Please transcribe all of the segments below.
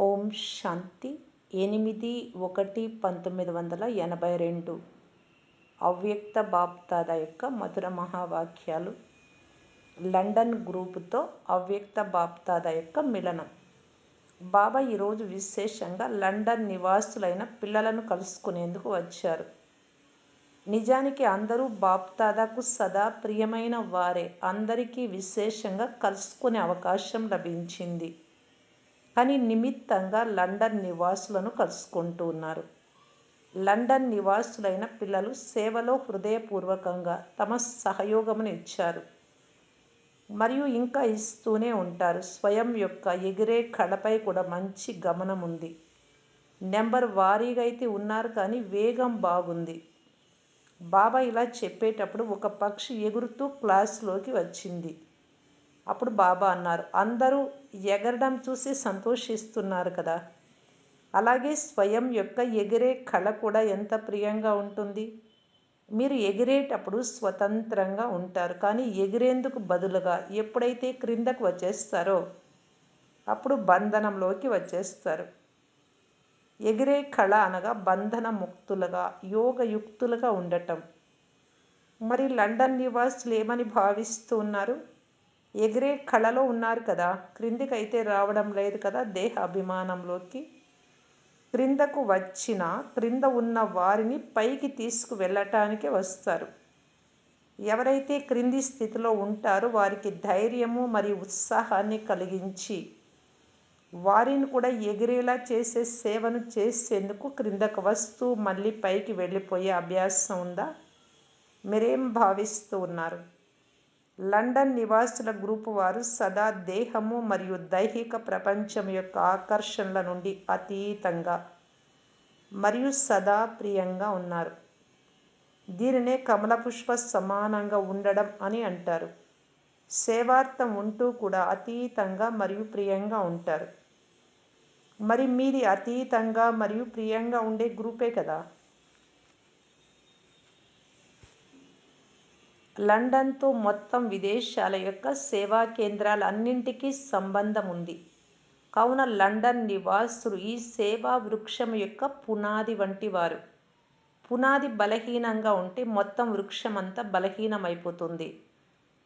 ఓం శాంతి. ఎనిమిది ఒకటి పంతొమ్మిది వందల ఎనభై రెండు. అవ్యక్త బాప్దాద యొక్క మధుర మహావాక్యాలు. లండన్ గ్రూపుతో అవ్యక్త బాప్దాద యొక్క మిలనం. బాబా ఈరోజు విశేషంగా లండన్ నివాసులైన పిల్లలను కలుసుకునేందుకు వచ్చారు. నిజానికి అందరూ బాప్దాదాకు సదా ప్రియమైన వారే. అందరికీ విశేషంగా కలుసుకునే అవకాశం లభించింది. కానీ నిమిత్తంగా లండన్ నివాసులను కలుసుకుంటూ ఉన్నారు. లండన్ నివాసులైన పిల్లలు సేవలో హృదయపూర్వకంగా తమ సహయోగమును ఇచ్చారు. మరియు ఇంకా ఇస్తూనే ఉంటారు. స్వయం యొక్క ఎగిరే కళపై కూడా మంచి గమనం ఉంది నెంబర్ వారీగా అయితే ఉన్నారు కానీ వేగం బాగుంది. బాబా ఇలా చెప్పేటప్పుడు ఒక పక్షి ఎగురుతూ క్లాసులోకి వచ్చింది. అప్పుడు బాబా అన్నారు అందరూ ఎగరడం చూసి సంతోషిస్తున్నారు కదా. అలాగే స్వయం యొక్క ఎగిరే కళ కూడా ఎంత ప్రియంగా ఉంటుంది. మీరు ఎగిరేటప్పుడు స్వతంత్రంగా ఉంటారు కానీ ఎగిరేందుకు బదులుగా ఎప్పుడైతే క్రిందకు వచ్చేస్తారో అప్పుడు బంధనంలోకి వచ్చేస్తారు. ఎగిరే కళ అనగా బంధన ముక్తులుగా యోగయుక్తులుగా ఉండటం. మరి లండన్ నివాసులు ఏమని భావిస్తూ ఉన్నారు? ఎగిరే కళలో ఉన్నారు కదా క్రిందికైతే రావడం లేదు కదా దేహ అభిమానంలోకి క్రిందకు వచ్చిన క్రింద ఉన్న వారిని పైకి తీసుకు వెళ్ళటానికి వస్తారు. ఎవరైతే క్రింది స్థితిలో ఉంటారో వారికి ధైర్యము మరియు ఉత్సాహాన్ని కలిగించి వారిని కూడా ఎగిరేలా చేసే సేవను చేసేందుకు క్రిందకు వస్తూ మళ్ళీ పైకి వెళ్ళిపోయే అభ్యాసం ఉందా? మీరేం భావిస్తూ ఉన్నారు? లండన్ నివాసుల గ్రూపు వారు సదా దేహము మరియు దైహిక ప్రపంచం యొక్క ఆకర్షణల నుండి అతీతంగా మరియు సదా ప్రియంగా ఉన్నారు. దీనినే కమల పుష్ప సమానంగా ఉండడం అని అంటారు. సేవార్థం ఉంటూ కూడా అతీతంగా మరియు ప్రియంగా ఉంటారు. మరి మీది అతీతంగా మరియు ప్రియంగా ఉండే గ్రూపే కదా? లండన్తో మొత్తం విదేశాల యొక్క సేవా కేంద్రాలన్నింటికీ సంబంధం ఉంది కావున లండన్ నివాసులు ఈ సేవా వృక్షం యొక్క పునాది వంటి వారు పునాది బలహీనంగా ఉంటే మొత్తం వృక్షం అంతా బలహీనమైపోతుంది.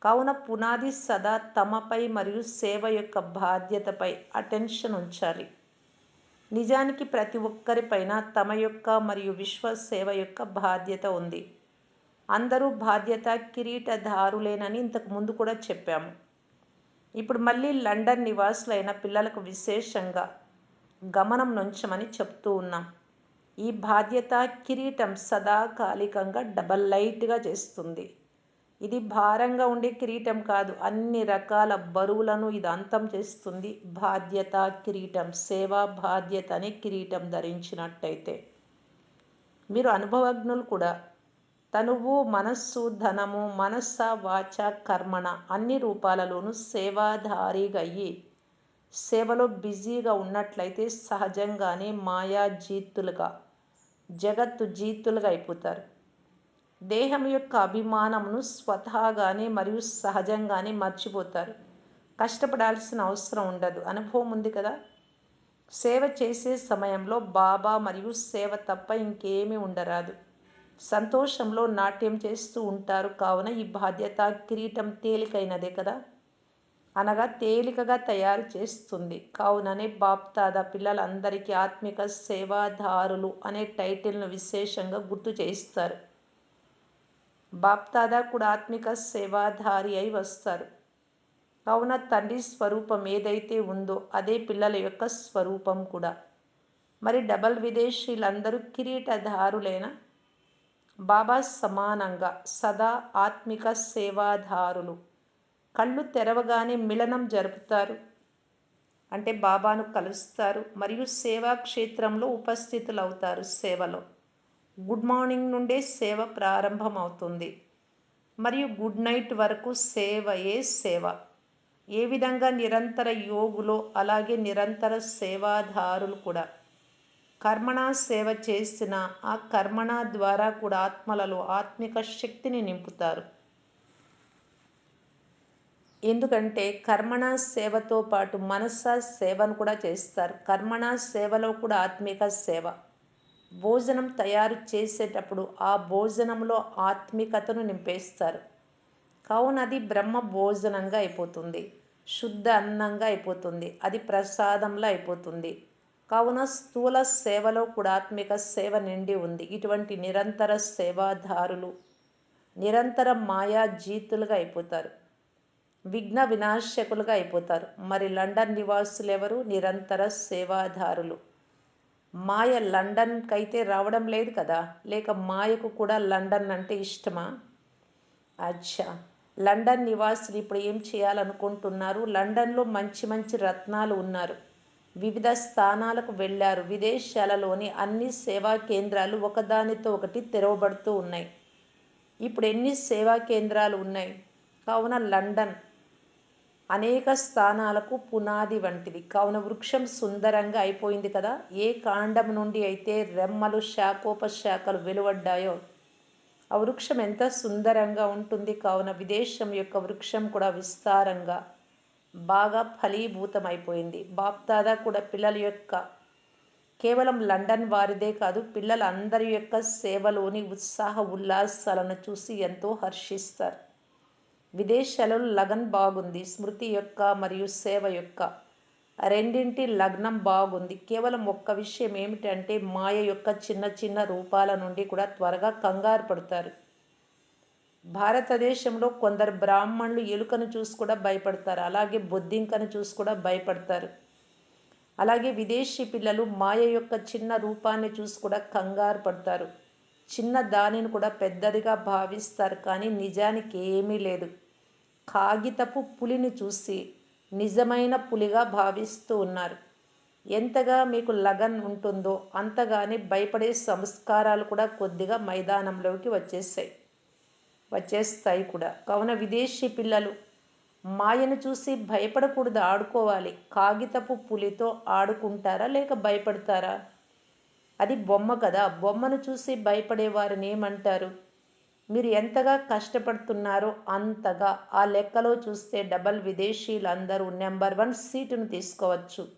కావున పునాది సదా తమపై మరియు సేవ యొక్క బాధ్యతపై అటెన్షన్ ఉంచాలి నిజానికి ప్రతి ఒక్కరిపైన తమ యొక్క మరియు విశ్వ సేవ యొక్క బాధ్యత ఉంది. అందరూ బాధ్యత కిరీటధారులేనని ఇంతకు ముందు కూడా చెప్పాము. ఇప్పుడు మళ్ళీ లండన్ నివాసులైన పిల్లలకు విశేషంగా గమనం నుంచమని చెప్తూ ఉన్నాం. ఈ బాధ్యత కిరీటం సదాకాలికంగా డబల్ లైట్గా చేస్తుంది. ఇది భారంగా ఉండే కిరీటం కాదు అన్ని రకాల బరువులను ఇది అంతం చేస్తుంది. బాధ్యత కిరీటం సేవా బాధ్యత అనే కిరీటం ధరించినట్టయితే. మీరు అనుభవజ్ఞులు కూడా తనువు మనస్సు ధనము మనస్స వాచ కర్మణ అన్ని రూపాలలోనూ సేవాధారిగా అయ్యి సేవలో బిజీగా ఉన్నట్లయితే సహజంగానే మాయా జీతులుగా జగత్తు జీతులుగా అయిపోతారు. దేహం యొక్క అభిమానమును స్వతహాగానే మరియు సహజంగానే మర్చిపోతారు. కష్టపడాల్సిన అవసరం ఉండదు. అనుభవం ఉంది కదా? సేవ చేసే సమయంలో బాబా మరియు సేవ తప్ప ఇంకేమీ ఉండరాదు. సంతోషంలో నాట్యం చేస్తూ ఉంటారు. కావున ఈ బాధ్యత కిరీటం తేలికైనదే కదా? అనగా తేలికగా తయారు చేస్తుంది. కావుననే బాప్తాద పిల్లలందరికీ ఆత్మిక సేవాదారులు అనే టైటిల్ను విశేషంగా గుర్తు చేయిస్తారు. బాప్తాద కూడా ఆత్మిక సేవాధారి అయి వస్తారు. కావున తండ్రి స్వరూపం ఏదైతే ఉందో అదే పిల్లల యొక్క స్వరూపం కూడా. మరి డబల్ విదేశీలందరూ కిరీటధారులైన? బాబా సమానంగా సదా ఆత్మిక సేవాదారులు కళ్ళు తెరవగానే మిలనం జరుపుతారు. అంటే బాబాను కలుస్తారు. మరియు సేవా క్షేత్రంలో ఉపస్థితులవుతారు సేవలో. గుడ్ మార్నింగ్ నుండే సేవ ప్రారంభమవుతుంది. మరియు గుడ్ నైట్ వరకు సేవయే సేవ. ఏ విధంగా నిరంతర యోగులో అలాగే నిరంతర సేవాదారులు కూడా. కర్మణా సేవ చేసిన ఆ కర్మణ ద్వారా కూడా ఆత్మలలో ఆత్మిక శక్తిని నింపుతారు. ఎందుకంటే కర్మణ సేవతో పాటు మనస్సా సేవను కూడా చేస్తారు. కర్మణ సేవలో కూడా ఆత్మిక సేవ. భోజనం తయారు చేసేటప్పుడు ఆ భోజనంలో ఆత్మికతను నింపేస్తారు. కావున అది బ్రహ్మ భోజనంగా అయిపోతుంది. శుద్ధ అన్నంగా అయిపోతుంది. అది ప్రసాదంలో అయిపోతుంది. కావున స్థూల సేవలో కూడా ఆత్మిక సేవ నిండి ఉంది. ఇటువంటి నిరంతర సేవాదారులు నిరంతర మాయా జీతులుగా అయిపోతారు. విఘ్న వినాశకులుగా అయిపోతారు. మరి లండన్ నివాసులు ఎవరు? నిరంతర సేవాదారులు మాయ లండన్కి అయితే రావడం లేదు కదా? లేక మాయకు కూడా లండన్ అంటే ఇష్టమా? అచ్చా! లండన్ నివాసులు ఇప్పుడు ఏం చేయాలనుకుంటున్నారు? లండన్లో మంచి మంచి రత్నాలు ఉన్నారు. వివిధ స్థానాలకు వెళ్ళారు విదేశాలలోని అన్ని సేవా కేంద్రాలు ఒకదానితో ఒకటి తెరవబడుతూ ఉన్నాయి. ఇప్పుడు ఎన్ని సేవా కేంద్రాలు ఉన్నాయి? కావున లండన్ అనేక స్థానాలకు పునాది వంటిది. కావున వృక్షం సుందరంగా అయిపోయింది కదా? ఏ కాండం నుండి అయితే రెమ్మలు శాఖోపశాఖలు వెలువడ్డాయో ఆ వృక్షం ఎంత సుందరంగా ఉంటుంది. కావున విదేశం యొక్క వృక్షం కూడా విస్తారంగా బాగా ఫలీభూతమైపోయింది. బాప్దాదా కూడా పిల్లల యొక్క కేవలం లండన్ వారిదే కాదు పిల్లల అందరి యొక్క సేవలోని ఉత్సాహ ఉల్లాసాలను చూసి ఎంతో హర్షిస్తారు. విదేశాలలో లగన్ బాగుంది స్మృతి యొక్క మరియు సేవ యొక్క రెండింటి లగ్నం బాగుంది. కేవలం ఒక్క విషయం ఏమిటంటే మాయ యొక్క చిన్న చిన్న రూపాల నుండి కూడా త్వరగా కంగారు పడతారు. భారతదేశంలో కొందరు బ్రాహ్మణులు ఎలుకను చూసి కూడా భయపడతారు. అలాగే బొద్దింకను చూసి కూడా భయపడతారు. అలాగే విదేశీ పిల్లలు మాయ యొక్క చిన్న రూపాన్ని చూసి కూడా కంగారు పడతారు. చిన్న దానిని కూడా పెద్దదిగా భావిస్తారు. కానీ నిజానికి ఏమీ లేదు. కాగితపు పులిని చూసి నిజమైన పులిగా భావిస్తూ ఉన్నారు. ఎంతగా మీకు లగన్ ఉంటుందో అంతగానే భయపడే సంస్కారాలు కూడా కొద్దిగా మైదానంలోకి వచ్చేసాయి. వచ్చేస్తాయి కూడా. కావున విదేశీ పిల్లలు మాయను చూసి భయపడకూడదు ఆడుకోవాలి. కాగితపు పులితో ఆడుకుంటారా లేక భయపడతారా? అది బొమ్మ కదా. బొమ్మను చూసి భయపడే వారిని ఏమంటారు? మీరు ఎంతగా కష్టపడుతున్నారో అంతగా. ఆ లెక్కలో చూస్తే డబల్ విదేశీయులందరూ నెంబర్ వన్ సీటును తీసుకోవచ్చు.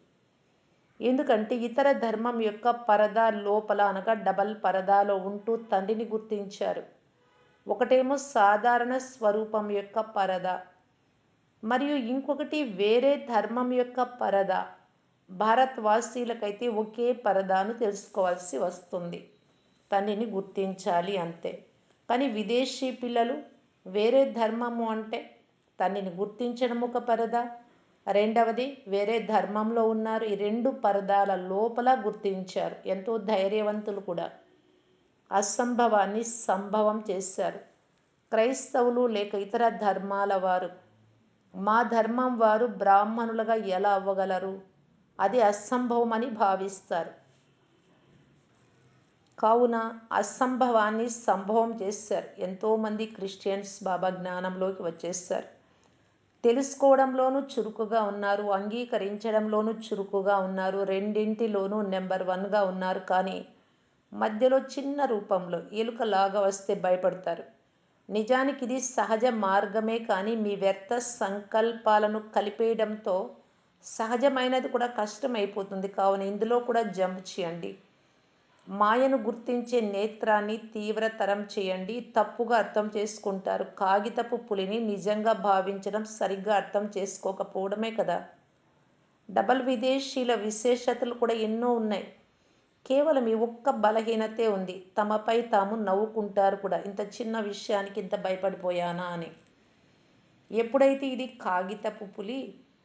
ఎందుకంటే ఇతర ధర్మం యొక్క పరదా లోపల అనగా డబల్ పరదాలో ఉంటూ తండ్రిని గుర్తించారు. ఒకటేమో సాధారణ స్వరూపం యొక్క పరద మరియు ఇంకొకటి వేరే ధర్మం యొక్క పరద. భారత్ వాసీలకైతే ఒకే పరదాను తెలుసుకోవాల్సి వస్తుంది. తండ్రిని గుర్తించాలి అంతే. కానీ విదేశీ పిల్లలు వేరే ధర్మము అంటే తండ్రిని గుర్తించడం ఒక పరద. రెండవది వేరే ధర్మంలో ఉన్నారు. ఈ రెండు పరదాల లోపల గుర్తించారు. ఎంతో ధైర్యవంతులు కూడా. అసంభవాన్ని సంభవం చేశారు. క్రైస్తవులు లేక ఇతర ధర్మాల వారు. మా ధర్మం వారు బ్రాహ్మణులుగా ఎలా అవ్వగలరు? అది అసంభవమని భావిస్తారు. కావున అసంభవాన్ని సంభవం చేశారు. ఎంతోమంది క్రిస్టియన్స్ బాబా జ్ఞానంలోకి వచ్చేస్తారు తెలుసుకోవడంలోనూ చురుకుగా ఉన్నారు అంగీకరించడంలోనూ చురుకుగా ఉన్నారు రెండింటిలోనూ నెంబర్ వన్గా ఉన్నారు కానీ మధ్యలో చిన్న రూపంలో ఎలుకలాగా వస్తే భయపడతారు. నిజానికి ఇది సహజ మార్గమే కానీ మీ వ్యర్థ సంకల్పాలను కలిపేయడంతో సహజమైనది కూడా కష్టమైపోతుంది. కావున ఇందులో కూడా జంప్ చేయండి. మాయను గుర్తించే నేత్రాన్ని తీవ్రతరం చేయండి. తప్పుగా అర్థం చేసుకుంటారు. కాగితపు పులిని నిజంగా భావించడం సరిగ్గా అర్థం చేసుకోకపోవడమే కదా. డబల్ విదేశీల విశేషతలు కూడా ఎన్నో ఉన్నాయి. కేవలం ఈ ఒక్క బలహీనతే ఉంది. తమపై తాము నవ్వుకుంటారు కూడా. ఇంత చిన్న విషయానికి ఇంత భయపడిపోయానా అని. ఎప్పుడైతే ఇది కాగితపు పులి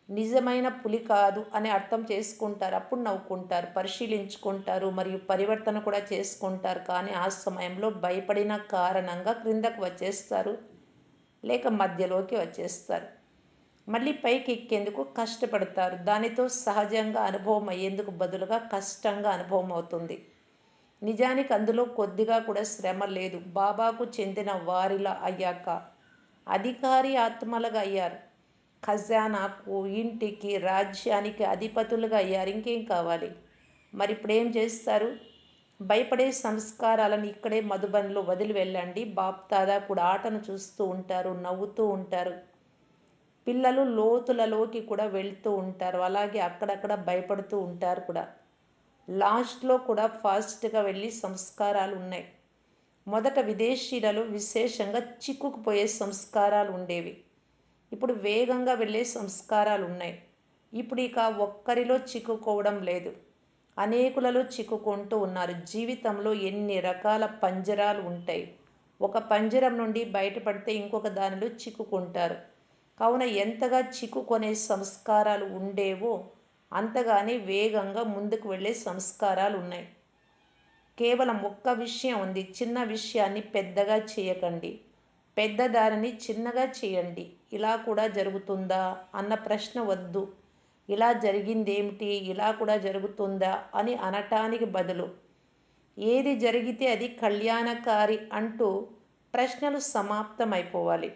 నిజమైన పులి కాదు అని అర్థం చేసుకుంటారు అప్పుడు నవ్వుకుంటారు పరిశీలించుకుంటారు మరియు పరివర్తన కూడా చేసుకుంటారు. కానీ ఆ సమయంలో భయపడిన కారణంగా క్రిందకు వచ్చేస్తారు లేక మధ్యలోకి వచ్చేస్తారు. మళ్ళీ పైకి ఎక్కేందుకు కష్టపడతారు. దానితో సహజంగా అనుభవం అయ్యేందుకు బదులుగా కష్టంగా అనుభవం అవుతుంది. నిజానికి అందులో కొద్దిగా కూడా శ్రమ లేదు. బాబాకు చెందిన వారిలా అయ్యాక అధికారి ఆత్మలుగా అయ్యారు. ఖజానాకు ఇంటికి రాజ్యానికి అధిపతులుగా అయ్యారు. ఇంకేం కావాలి? మరి ఇప్పుడు ఏం చేస్తారు? భయపడే సంస్కారాలను ఇక్కడే మధుబన్లో వదిలి వెళ్ళండి. బాప్ దాదా కూడా ఆటను చూస్తూ ఉంటారు నవ్వుతూ ఉంటారు. పిల్లలు లోతులలోకి కూడా వెళ్తూ ఉంటారు. అలాగే అక్కడక్కడ భయపడుతూ ఉంటారు కూడా. లాస్ట్లో కూడా ఫాస్ట్గా వెళ్ళి సంస్కారాలు ఉన్నాయి. మొదట విదేశీయులలో విశేషంగా చిక్కుకుపోయే సంస్కారాలు ఉండేవి. ఇప్పుడు వేగంగా వెళ్ళే సంస్కారాలు ఉన్నాయి. ఇప్పుడు ఇక ఒక్కరిలో చిక్కుకోవడం లేదు. అనేకులలో చిక్కుకుంటూ ఉన్నారు. జీవితంలో ఎన్ని రకాల పంజరాలు ఉంటాయి. ఒక పంజరం నుండి బయటపడితే ఇంకొక దానిలో చిక్కుకుంటారు. కావున ఎంతగా చిక్కుకొనే సంస్కారాలు ఉండేవో అంతగానే వేగంగా ముందుకు వెళ్ళే సంస్కారాలు ఉన్నాయి. కేవలం ఒక్క విషయం ఉంది. చిన్న విషయాన్ని పెద్దగా చేయకండి. పెద్దదారిని చిన్నగా చేయండి. ఇలా కూడా జరుగుతుందా అన్న ప్రశ్న వద్దు. ఇలా జరిగిందేమిటి? ఇలా కూడా జరుగుతుందా అని అనటానికి బదులు. ఏది జరిగితే అది కళ్యాణకారి అంటూ ప్రశ్నలు సమాప్తమైపోవాలి.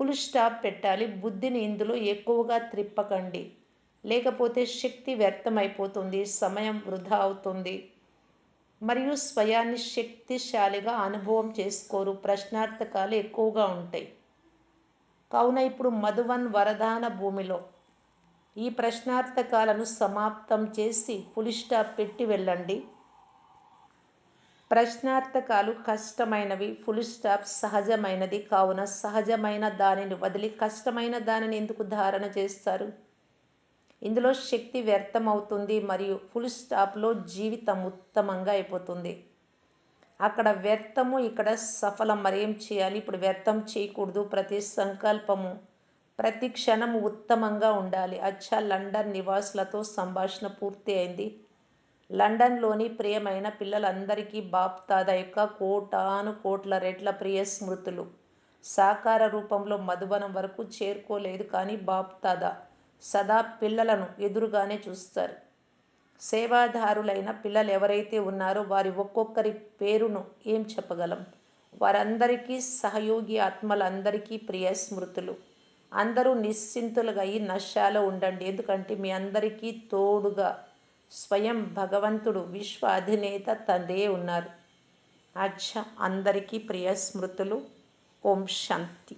ఫుల్ స్టాప్ పెట్టాలి. బుద్ధిని ఇందులో ఎక్కువగా త్రిప్పకండి. లేకపోతే శక్తి వ్యర్థమైపోతుంది. సమయం వృధా అవుతుంది. మరియు స్వయాన్ని శక్తిశాలిగా అనుభవం చేసుకోరు. ప్రశ్నార్థకాలు ఎక్కువగా ఉంటాయి. కావున ఇప్పుడు మధువన్ వరదాన భూమిలో ఈ ప్రశ్నార్థకాలను సమాప్తం చేసి ఫుల్ స్టాప్ పెట్టి వెళ్ళండి. ప్రశ్నార్థకాలు కష్టమైనవి ఫుల్ స్టాప్ సహజమైనది కావున సహజమైన దానిని వదిలి కష్టమైన దానిని ఎందుకు ధారణ చేస్తారు? ఇందులో శక్తి వ్యర్థమవుతుంది మరియు ఫుల్ స్టాప్లో జీవితం ఉత్తమంగా అయిపోతుంది. అక్కడ వ్యర్థము ఇక్కడ సఫలం. మరేం చేయాలి? ఇప్పుడు వ్యర్థం చేయకూడదు. ప్రతి సంకల్పము ప్రతి క్షణము ఉత్తమంగా ఉండాలి. అచ్చా లండన్ నివాసులతో సంభాషణ పూర్తి అయింది. లండన్లోని ప్రియమైన పిల్లలందరికీ బాప్తాద యొక్క కోటాను కోట్ల రెట్ల ప్రియ స్మృతులు. సాకార రూపంలో మధుబనం వరకు చేరుకోలేదు కానీ బాప్తాద సదా పిల్లలను ఎదురుగానే చూస్తారు. సేవాదారులైన పిల్లలు ఎవరైతే ఉన్నారో వారి ఒక్కొక్కరి పేరును ఏం చెప్పగలం? వారందరికీ సహయోగి ఆత్మలందరికీ ప్రియ స్మృతులు. అందరూ నిశ్చింతులుగా ఈ నష్టాలో ఉండండి. ఎందుకంటే మీ అందరికీ తోడుగా స్వయం భగవంతుడు విశ్వ అధినేత తండ్రే ఉన్నారు. అచ్చ అందరికీ ప్రియ స్మృతులు ఓం శాంతి.